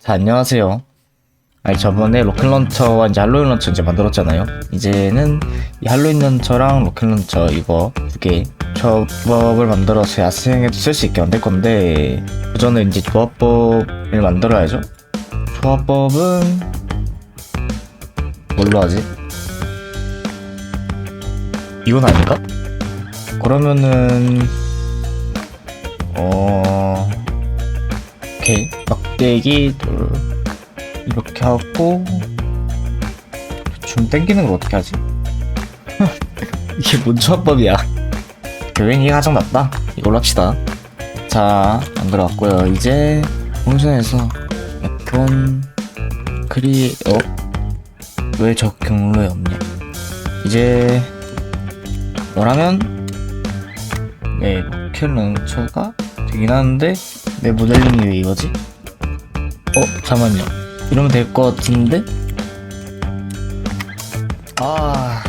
자, 안녕하세요. 아니, 저번에 로켓 런처와 이제 할로윈 런처 이제 만들었잖아요. 이제는 이 할로윈 런처랑 로켓 런처 이거 두개 조합법을 만들어서 야생에도 쓸 수 있게 만들 건데, 그 전에 이제 조합법을 만들어야죠. 조합법은 뭘로 하지? 이건 아닌가? 그러면은 어 오케이 막대기 돌 이렇게 하고 줌 땡기는 걸 어떻게 하지? 이게 뭔 조합법이야? 교행이 가장 낫다. 이걸로 합시다. 자 만들어왔고요. 이제 funcion에서 F1 크리 어? 왜 저 경로에 없냐? 이제 너라면? 네 로켓 런처가 되긴 하는데 내 모델링이 왜 이거지? 어 잠깐만요. 이러면 될 것 같은데? 아.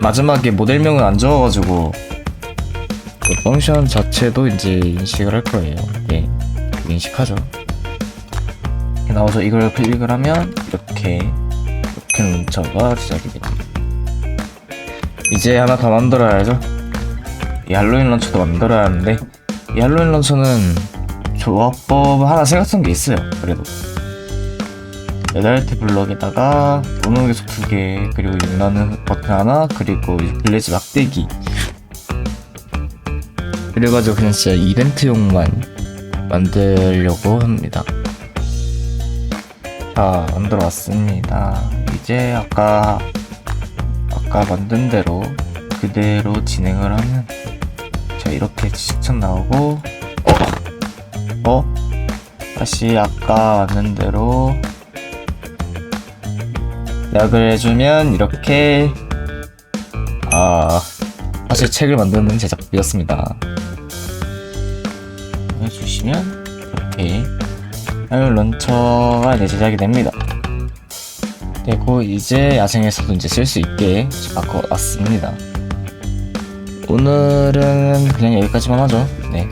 마지막에 모델명은 안 적어가지고 그 펑션 자체도 이제 인식을 할 거예요. 예 인식하죠. 이렇게 나와서 이걸 클릭을 하면 이렇게 로켓 런처가 시작이 됩니다. 이제 하나 더 만들어야죠 이 할로윈 런처도 만들어야 하는데 이 할로윈 런처는 조합법 하나 생각한 게 있어요 그래도. 레달트 블럭에다가 노노 계속 두개 그리고 윤나는 버튼 하나 그리고 이 블레즈 막대기. 그래가지고 그냥 진짜 이벤트용만 만들려고 합니다. 자 만들어 왔습니다. 이제 아까 아까 만든 대로 그대로 진행을 하면 자 이렇게 시청 나오고 어? 어? 다시 아까 만든 대로 약을 해주면 이렇게 아 사실 책을 만드는 제작비였습니다 해주시면 이렇게 하열 런처가 이제 제작이 됩니다 되고 이제 야생에서도 이제 쓸 수 있게 바꿔왔습니다 오늘은 그냥 여기까지만 하죠. 네